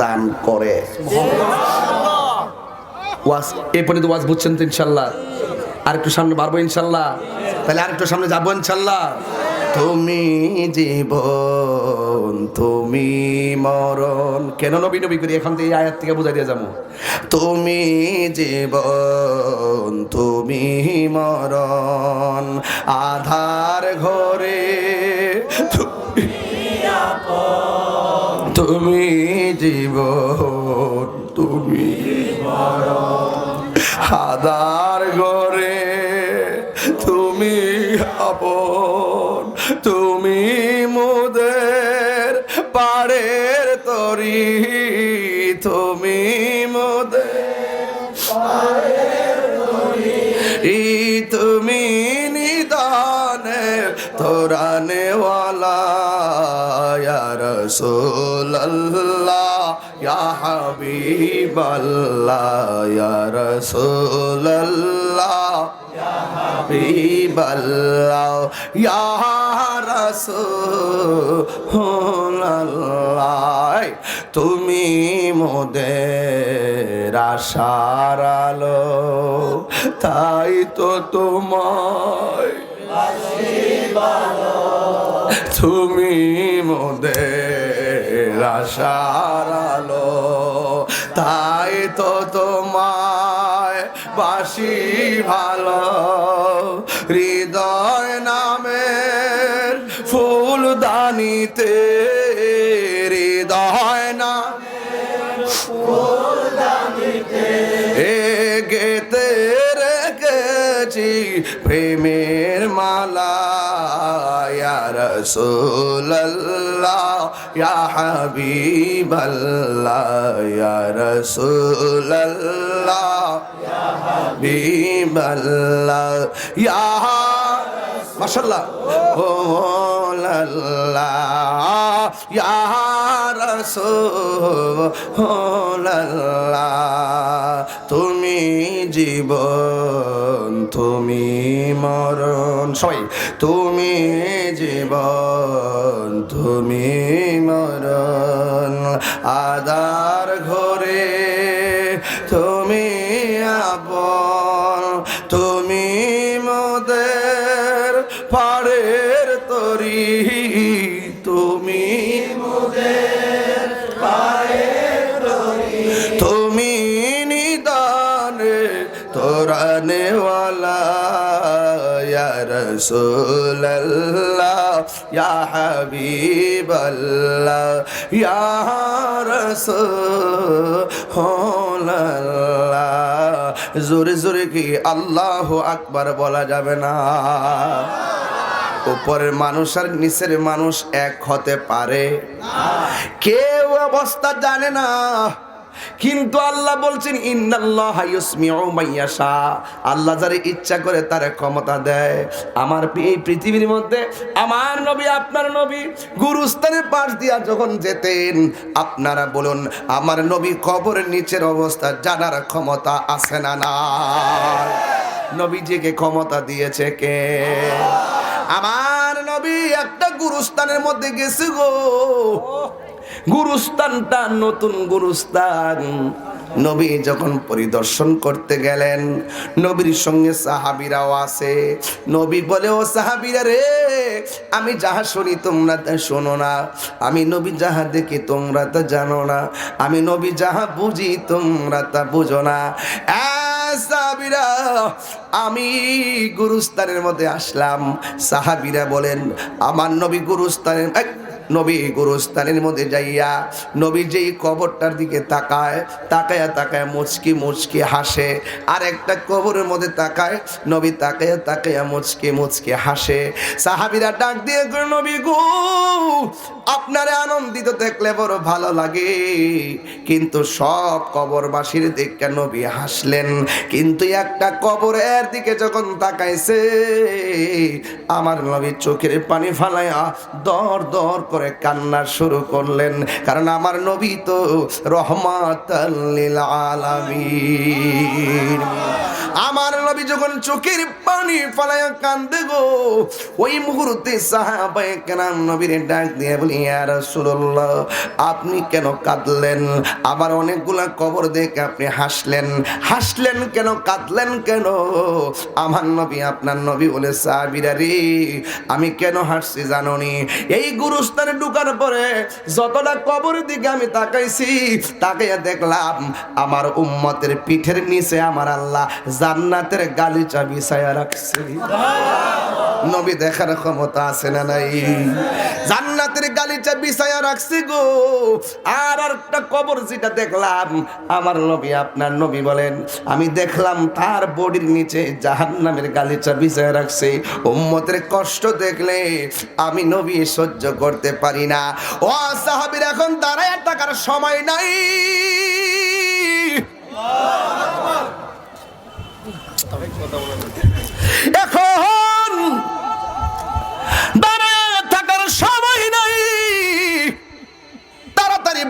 দান করে। ওয়াজ এই পর্যন্ত ওয়াজ বুঝছেন তো ইনশাল্লাহ। আর একটু সামনে বাড়বো ইনশাল্লাহ। তাহলে আর একটু সামনে যাব ইনশাল্লাহ। তুমি জীবন তুমি মরণ কেন নবী নবী করি এখন তো এই আয়াত থেকে বুঝাই দিয়ে যাব? তুমি জীবন তুমি মরণ আধার ঘরে তুমি জীবন তুমি হাদার গরে তুমি আপন, তুমি মোদের পাড়ের তরি, তুমি মোদের ই তুমি নিদানে তোরানে ওয়ালা ইয়া রাসূলুল্লাহ। ইয়া হাবিবাল্লাহ, ইয়া রাসূলুল্লাহ হাবিবাল্লাহ, ইয়া রাসূলুল্লাহ, তুমি মোদের আশার আলো, তাই তো তোমায় তুমি মোদের আশার তাই তো তোমায় বাসি ভালো। হৃদয় নামের ফুল মালা ইয়া রাসূলুল্লাহ ইয়া হাবিবাল্লাহ ইয়া রাসূলুল্লাহ ইয়া হাবিবাল্লাহ ইয়া মাশাআল্লাহ ও লাল্লাহ ইয়া রাসূলুল্লাহ তুমি জীবন তুমি মরণ, সবাই, তুমি জীবন, তুমি মরণ। আদার ঘরে তুমি আপন, তুমি মদের পাড়ের তরি। ইয়া রাসূলুল্লাহ, ইয়া হাবিবাল্লাহ, ইয়া রাসূলুল্লাহ। জোরে জোরে কি আল্লাহু আকবার বলা যাবে না? উপরের মানুষ আর নিচের মানুষ এক হতে পারে। কেউ অবস্থা জানে না। কিন্তু আল্লাহ বলছেন, ইন্নাল্লাহ আল্লাহ যারে ইচ্ছা করে তার ক্ষমতা দেয়। আমার এই পৃথিবীর মধ্যে আমার নবী, আপনার নবী গুরুস্থানের পাশ দিয়া যখন যেতেন, আপনারা বলুন, আমার নবী কবরের নিচের অবস্থা জানার ক্ষমতা আছে না না নবীজিকে ক্ষমতা দিয়েছে কে? আমার নবী একটা গুরুস্থানের মধ্যে গেছে গো। গুরুস্থানটা নতুন গুরুস্থান। নবী যখন পরিদর্শন করতে গেলেন, নবীর সঙ্গে সাহাবিরাও আছে। নবী বলে, ও সাহাবিরা রে, আমি যাহা শুনি তোমরা তা শোনো না। আমি নবী যাহা দেখি তোমরা তা জানো না। আমি নবী যাহা বুঝি তোমরা তা বুঝো না। সাহাবিরা, আমি গুরুস্থানের মধ্যে আসলাম। সাহাবিরা বলেন, আমার নবী গুরুস্থানের নবী গুরুস্থানের মধ্যে যাইয়া নবী যেই কবরটার দিকে তাকায়, তাকায়া তাকায় মুচকি মুচকি হাসে। আর একটা কবরের মধ্যে তাকায়, নবী তাকায়া তাকায়া মুচকি মুচকি হাসে। সাহাবিরা ডাক দিয়ে, নবী গো আপনারে আনন্দিত দেখলে বড় ভালো লাগে। কিন্তু সব কবরবাসীর দেখে নবী হাসলেন। কিন্তু একটা কবরের দিকে যখন তাকাইছে, আমার নবী চোখের পানি ফালাইয়া দর দর করে কান্না শুরু করলেন। কারণ আমার নবী তো রহমাত আলামিন। আমার নবী যখন চোখের পানি ফালায়া কান্দে গো, ওই মুহূর্তে সাহাবায়ে কেরাম নবীর ডাক দিয়ে বলি, ইয়া রাসূলুল্লাহ, আপনি কেন কাঁদলেন? আবার অনেকগুলা কবর দেখে আপনি হাসলেন। হাসলেন কেন? কাঁদলেন কেন? আমার নবী, আপনার নবী বলে, সাহাবীরা রে, আমি কেন হাসছি জাননি? এই গুরুস্থানে ঢুকার পরে যতটা কবরের দিকে আমি তাকাইছি, তাকাইয়া দেখলাম আমার উম্মতের পিঠের নিচে আমার আল্লাহ জান্নাতের গালিচা বিছায়া রাখছে। নবী দেখার ক্ষমতা আছে না নাই? জান্নাতের গালিচা বিছায়া রাখছি গো। আর একটা কবর যেটা দেখলাম, আমার নবী, আপনার নবী বলেন, আমি দেখলাম তার বডির নিচে জাহান্নামের গালিচা বিছায়া রাখছে। উম্মতের কষ্ট দেখলে আমি নবী সহ্য করতে পারি না। ও সাহাবীর এখন দাঁড়ায় টাকার সময় নাই।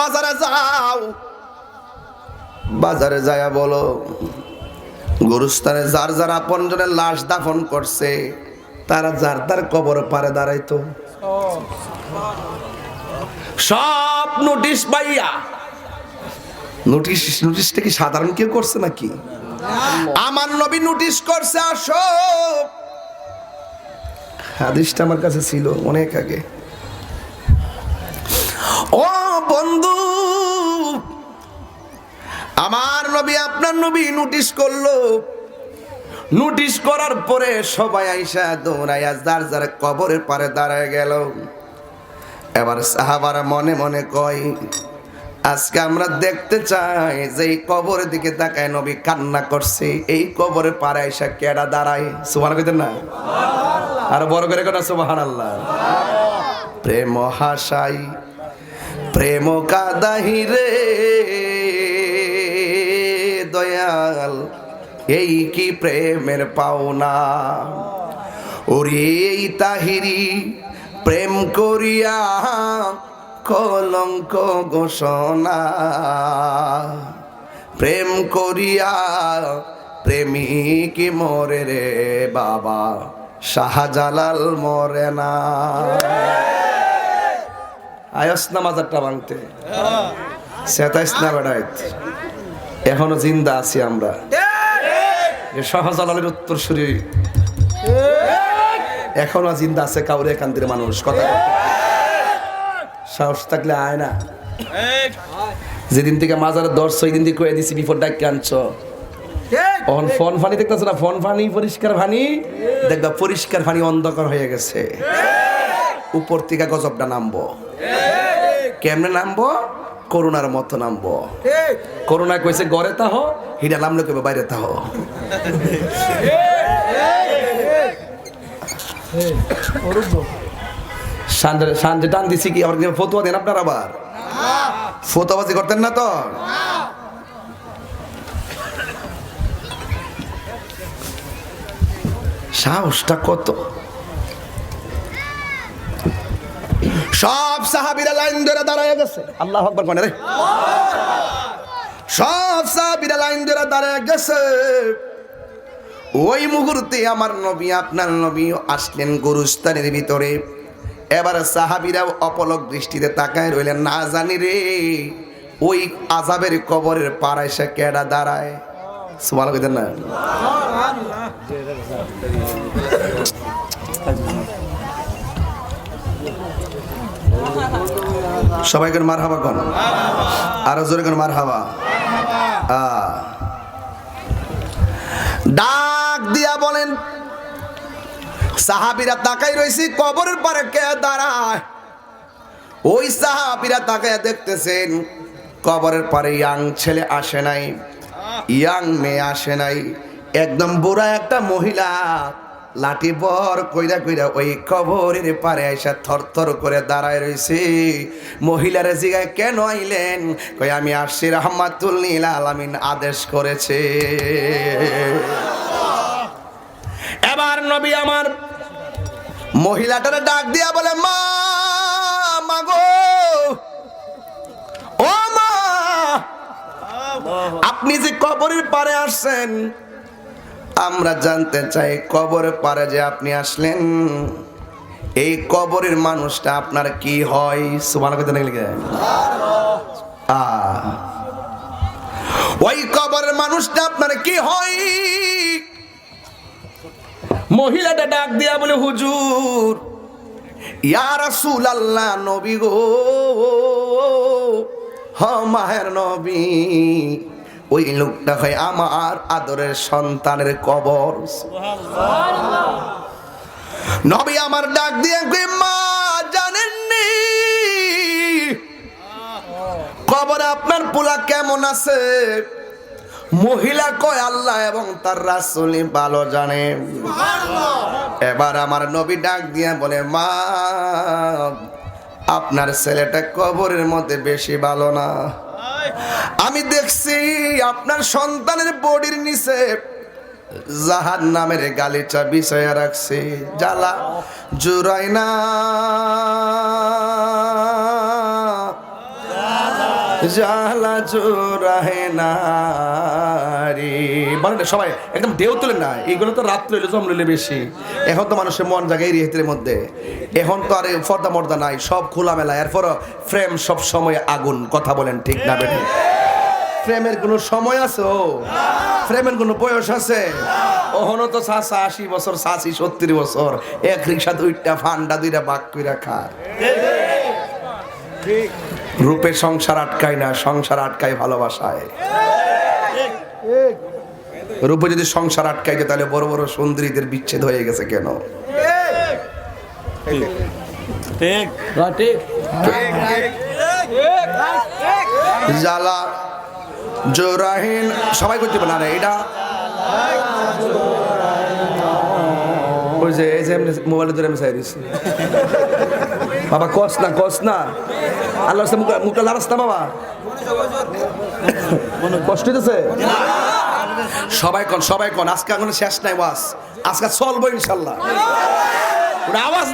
বাজারে যাও। বাজারে যায়া বলো, গুরুস্থানে যার যার আপন জনের লাশ দাফন করছে, তারা যার তার কবর পারে দাঁড়াইতো। সব নোটিশ পাইয়া। নোটিশ, নোটিশটা কি সাধারণ কেউ করছে নাকি? আমার নবী নোটিশ করছে আসো হাদিসটা আমার কাছে ছিল অনেক আগে। ও বন্ধু, আমার নবী আপনার নবী নোটিশ করল। নোটিশ করার পরে সবাই আইসা দৌড়াইয়া যার যার কবরের পারে দাঁড়ায় গেল। এবার সাহাবারা মনে মনে কয়, আজকে আমরা দেখতে চাই যে এই কবরের দিকে তাকায় নবী কান্না করছে। এই কবরের পারে আইসা কেডা দাঁড়ায়? সুমান কইতেন না? আর বড় করে কথা সুবাহান আল্লাহ প্রেম হাসাই প্রেম কাদাহি রে দয়াল, এই কি প্রেমের পাওনা? ওরে এই তাহিরি প্রেম করিয়া কলঙ্ক ঘোষণা। প্রেম করিয়া প্রেমিক মরে রে বাবা, শাহজালাল মরে না। আয়স না মাজারটা ভাঙতে সেতাইস না বেড়াইত। এখনও জিন্দা আছি আমরা। শাহজালালের উত্তর শরীর এখনও জিন্দা আছে কাউরে কান্দির মানুষ, কথা সাহস থাকলে আয় না। যেদিন থেকে মাজারের দর্শ ওই দিন থেকে দিছি বিপদ ডাক আনছ। এখন ফোন ফানি দেখতেছ না? ফোন ফানি, পরিষ্কার ফানি? দেখবা পরিষ্কার ফানি অন্ধকার হয়ে গেছে। উপর থেকে গজবটা নামবো। কেমনে নামবো? করোনার মতো নামবো। করোনা কইছে গড়ে তাহ হিডা নামলে কইবে, বাইরে তাহ সানজে টান দিছি কি আবার ফতুয়া দেন আপনার আবার? ফতুয়াবাজি করতেন না তো? সাহসটা কত? সব সাহাবিরা লাইন ধরে দাঁড়ায় গেছে। আল্লাহ আকবর কোনে রে। সব সাহাবিরা লাইন ধরে দাঁড়ায় গেছে। ওই মুহূর্তে আমার নবী, আপনার নবী আসলেন গুরুস্থানের ভিতরে। এবার সাহাবিরা অপলক দৃষ্টিতে তাকায় রইলেন, না জানি রে, ওই আজাবের কবরের পাড়ায় সে কেডা দাঁড়ায়? সুমাল না। সবাই করে মার হাবা কন। আরও জোরে করে মার হাবা ডাক দিয়া বলেন, সাহাবিরা তাকাই রয়েছি কবরের পরে কে দাঁড়ায়? ওই সাহাবিরা তাকায় দেখতেছেন, কবরের পরে ইয়াং ছেলে আসে নাই, ইয়াং মেয়ে আসে নাই, একদম বুড়া একটা মহিলা। লাঠি বর কইরা কইরা ওই কবরের পারে এসে থরথর করে দাঁড়ায় রয়েছে মহিলার জিগায়, কেন আইলেন? কই আমি আসছি রহমাতুল্লিল আলামিন আদেশ করেছে। এবার নবী আমার মহিলাটার ডাক দিয়া বলে, মা মাগো ও মা, আপনি যে কবরের পারে আসছেন আমরা জানতে চাই কবর পারে যে আপনি আসলেন। এই কবরের মানুষটা আপনার কি হয়? সুমান ওই কবরের মানুষটা আপনার কি হয়? মহিলাটা ডাক দিয়া বলে, হুজুর, ইয়া রাসূল আল্লাহ নবী গো, হ মাহের নবী। ওই লোকটা হয় আমার আদরের সন্তানের কবর। নবী আমার ডাক দিয়ে মা, জানেননি? কবর আপনার পোলা কেমন আছে? মহিলা কয়, আল্লাহ এবং তার রাসূলই ভালো জানে। এবার আমার নবী ডাক দিয়ে বলে, মা, আপনার ছেলেটা কবরের মধ্যে বেশি ভালো না। আমি দেখছি আপনার সন্তানের বডির নিচে জাহান নামের গালিচা বিষয়া রাখছে। জ্বালা জুরাই না। জ্বালা জোরাহে না রে বলেন না সবাই একদম ঢেউ তোলে না এইগুলো তো রাত্রে হইলে জম বেশি। এখন তো মানুষের মন জায়গায় রিহিতের মধ্যে। এখন তো আর ফর্দা মর্দা নাই, সব খোলামেলা। এরপর ফ্রেম সব সময় আগুন, কথা বলেন ঠিক না বেঠিক ফ্রেমের কোনো সময় আছে, ও? ফ্রেমের কোনো বয়স আছে? ওহনো তো চাষা আশি বছর চাষি সত্তর বছর। এক রিক্সা দুইটা, ফান্ডা দুইটা বাক কইরা খায়। রূপে সংসার আটকায় না, সংসার আটকায় ভালোবাসায়। রূপে যদি সংসার আটকায় তাহলে বড় বড় সুন্দরীদের বিচ্ছেদ হয়ে গেছে কেন? জ্বালা, জোরাহীন, সবাই করতে পারে। না এটা ওই যে মোবাইলে ধরে আমি চাই বাবা কস না কস না। আল্লাহ মুখটা লারাস না বাবা? কষ্ট হইতেছে? সবাই কন সবাই কন। আজকে এখন শেষ নাই ওয়াস আজকে চলবো ইনশাল্লাহ। আওয়াজ